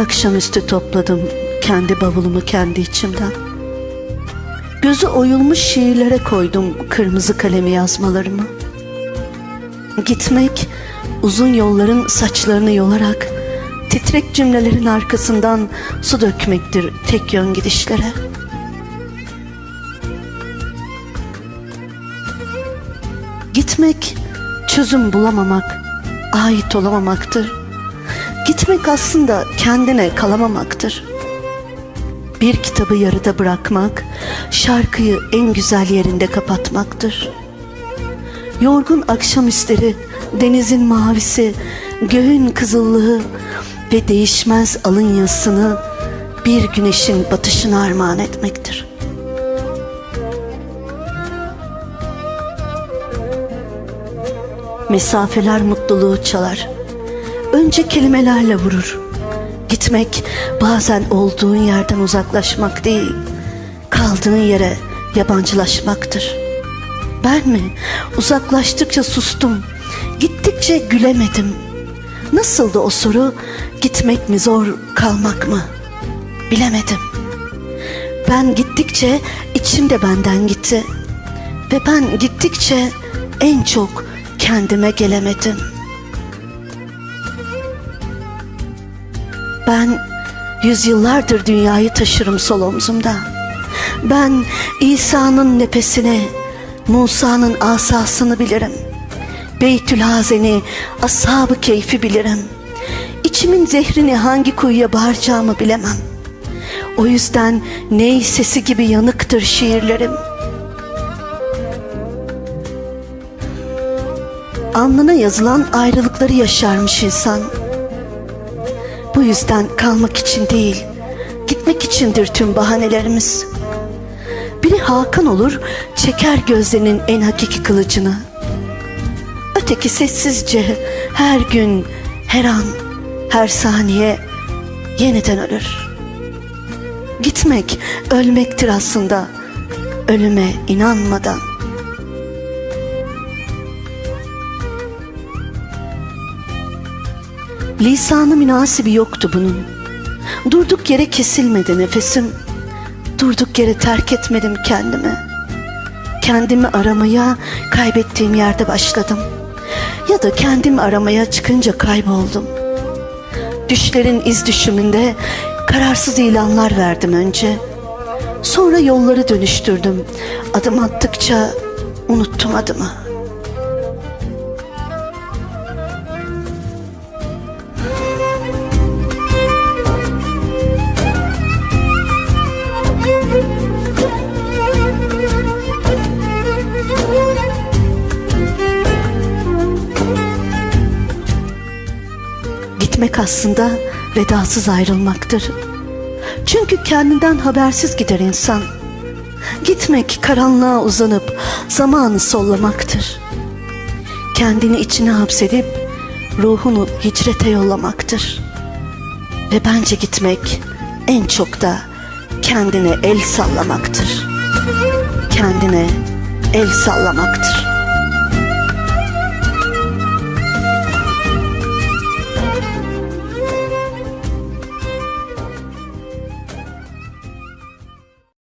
Akşamüstü topladım kendi bavulumu kendi içimden. Gözü oyulmuş şiirlere koydum kırmızı kalemi yazmalarımı. Gitmek uzun yolların saçlarını yolarak titrek cümlelerin arkasından su dökmektir tek yön gidişlere. Gitmek çözüm bulamamak, ait olamamaktır. Gitmek aslında kendine kalamamaktır. Bir kitabı yarıda bırakmak, şarkıyı en güzel yerinde kapatmaktır. Yorgun akşamüstleri, denizin mavisi, göğün kızıllığı ve değişmez alın yazısını bir güneşin batışına armağan etmektir. Mesafeler mutluluğu çalar. Önce kelimelerle vurur. Gitmek bazen olduğun yerden uzaklaşmak değil, kaldığın yere yabancılaşmaktır. Ben mi uzaklaştıkça sustum, gittikçe gülemedim. Nasıldı o soru? Gitmek mi zor, kalmak mı? Bilemedim. Ben gittikçe içim de benden gitti. Ve ben gittikçe en çok kendime gelemedim. Ben yüzyıllardır dünyayı taşırım sol omzumda. Ben İsa'nın nefesini, Musa'nın asasını bilirim. Beytülhazen'i, ashab-ı keyfi bilirim. İçimin zehrini hangi kuyuya bağıracağımı bilemem. O yüzden ney sesi gibi yanıktır şiirlerim. Alnına yazılan ayrılıkları yaşarmış insan. Bu yüzden kalmak için değil, gitmek içindir tüm bahanelerimiz. Biri Hakan olur, çeker gözlerinin en hakiki kılıcını. Öteki sessizce her gün, her an, her saniye yeniden ölür. Gitmek ölmektir aslında, ölüme inanmadan. Lisanı münasibi yoktu bunun. Durduk yere kesilmedi nefesim. Durduk yere terk etmedim kendimi. Kendimi aramaya kaybettiğim yerde başladım. Ya da kendimi aramaya çıkınca kayboldum. Düşlerin iz düşümünde kararsız ilanlar verdim önce. Sonra yolları dönüştürdüm. Adım attıkça unuttum adımı. Gitmek aslında vedasız ayrılmaktır. Çünkü kendinden habersiz gider insan. Gitmek karanlığa uzanıp zamanı sollamaktır. Kendini içine hapsedip ruhunu hicrete yollamaktır. Ve bence gitmek en çok da kendine el sallamaktır. Kendine el sallamaktır.